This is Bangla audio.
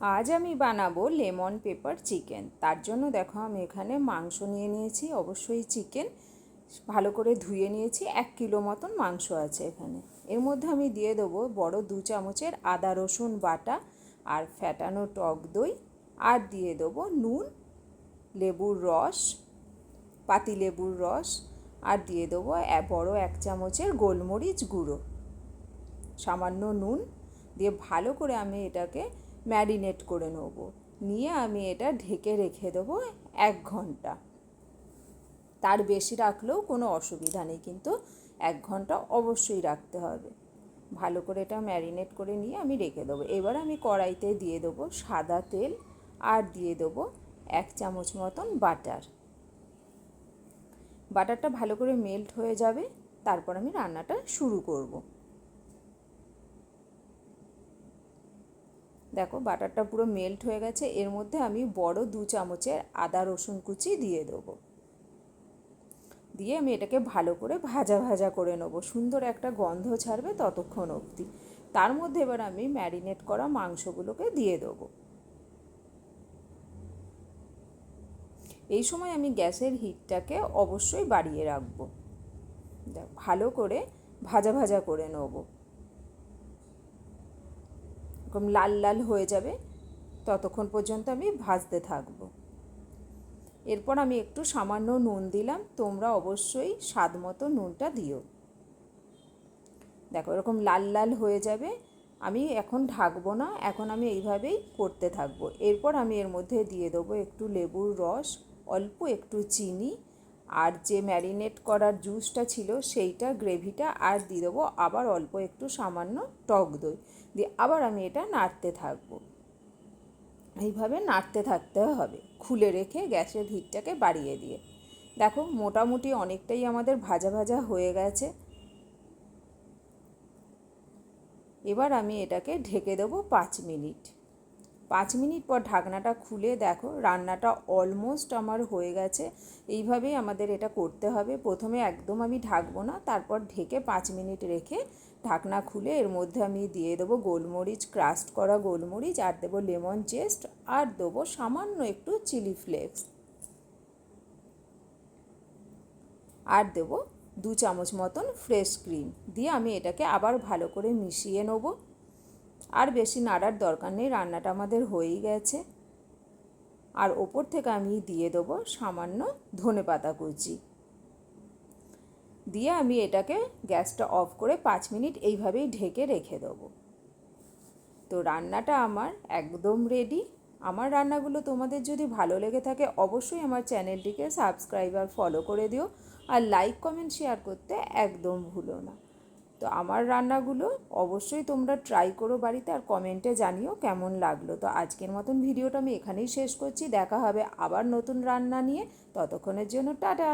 আজ আমি বানাবো লেমন পেপার চিকেন। তার জন্য দেখো আমি এখানে মাংস নিয়ে নিয়েছি, অবশ্যই চিকেন। ভালো করে ধুয়ে নিয়েছি, এক কিলো মতন মাংস আছে এখানে। এর মধ্যে আমি দিয়ে দেবো বড় দু চামচের আদা রসুন বাটা আর ফ্যাটানো টক দই। আর দিয়ে দেবো নুন, লেবুর রস, পাতি লেবুর রস। আর দিয়ে দেবো বড় এক চামচের গোলমরিচ গুঁড়ো। সামান্য নুন দিয়ে ভালো করে আমি এটাকে ম্যারিনেট করে নেব। নিয়ে আমি এটা ঢেকে রেখে দেবো এক ঘণ্টা। তার বেশি রাখলেও কোনো অসুবিধা নেই, কিন্তু এক ঘণ্টা অবশ্যই রাখতে হবে। ভালো করে এটা ম্যারিনেট করে নিয়ে আমি রেখে দেবো। এবার আমি কড়াইতে দিয়ে দেবো সাদা তেল আর দিয়ে দেবো এক চামচ মতন বাটার। বাটারটা ভালো করে মেল্ট হয়ে যাবে, তারপর আমি রান্নাটা শুরু করব। দেখো, বাটারটা পুরো মেল্ট হয়ে গেছে। এর মধ্যে আমি বড় দু চামচের আদা রসুন কুচি দিয়ে দেবো। দিয়ে আমি এটাকে ভালো করে ভাজা ভাজা করে নেব। সুন্দর একটা গন্ধ ছাড়বে ততক্ষণ অবধি। তার মধ্যে এবার আমি ম্যারিনেট করা মাংসগুলোকে দিয়ে দেবো। এই সময় আমি গ্যাসের হিটটাকে অবশ্যই বাড়িয়ে রাখব। ভালো করে ভাজা ভাজা করে নেব। এরকম লাল লাল হয়ে যাবে, ততক্ষণ পর্যন্ত আমি ভাজতে থাকব। এরপর আমি একটু সামান্য নুন দিলাম, তোমরা অবশ্যই স্বাদ মতো নুনটা দিও। দেখো, এরকম লাল লাল হয়ে যাবে, আমি এখন ঢাকবো না, এখন আমি এইভাবেই করতে থাকব। এরপর আমি এর মধ্যে দিয়ে দেবো একটু লেবুর রস, অল্প একটু চিনি আর যে ম্যারিনেট করার জুসটা ছিল সেইটা গ্রেভিটা আর দিয়ে দেবো আবার অল্প একটু সামান্য টক দই। দিয়ে আবার আমি এটা নাড়তে থাকব। এইভাবে নাড়তে থাকতে হবে, খুলে রেখে গ্যাসের হিটটাকে বাড়িয়ে দিয়ে। দেখো মোটামুটি অনেকটাই আমাদের ভাজা ভাজা হয়ে গেছে। এবার আমি এটাকে ঢেকে দেবো পাঁচ মিনিট। পাঁচ মিনিট পর ঢাকনাটা খুলে দেখো, রান্নাটা অলমোস্ট আমার হয়ে গেছে। এইভাবেই আমাদের এটা করতে হবে। প্রথমে একদম আমি ঢাকবো না, তারপর ঢেকে পাঁচ মিনিট রেখে ঢাকনা খুলে এর মধ্যে আমি দিয়ে দেবো গোলমরিচ ক্রাস্ট করা গোলমরিচ, আর দেবো লেমন চেস্ট আর দেবো সামান্য একটু চিলি ফ্লেক্স আর দেবো দু চামচ মতন ফ্রেশ ক্রিম দিয়ে আমি এটাকে আবার ভালো করে মিশিয়ে নেব। আর বেশি নাড়ার দরকার নেই, রান্নাটা আমাদের হয়েই গেছে। আর ওপর থেকে আমি দিয়ে দেবো সামান্য ধনে পাতা কুচি। দিয়ে আমি এটাকে গ্যাসটা অফ করে পাঁচ মিনিট এইভাবেই ঢেকে রেখে দেবো। তো রান্নাটা আমার একদম রেডি আমার রান্নাগুলো তোমাদের যদি ভালো লেগে থাকে, অবশ্যই আমার চ্যানেলটিকে সাবস্ক্রাইব আর ফলো করে দিও। আর লাইক কমেন্ট শেয়ার করতে একদম ভুলো না। তো আমার রান্নাগুলো অবশ্যই তোমরা ট্রাই করো বাড়িতে আর কমেন্টে জানিও কেমন লাগল। তো আজকের মতন ভিডিওটা আমি এখানেই শেষ করছি। দেখা হবে আবার নতুন রান্না নিয়ে। ততক্ষণের জন্য টাটা!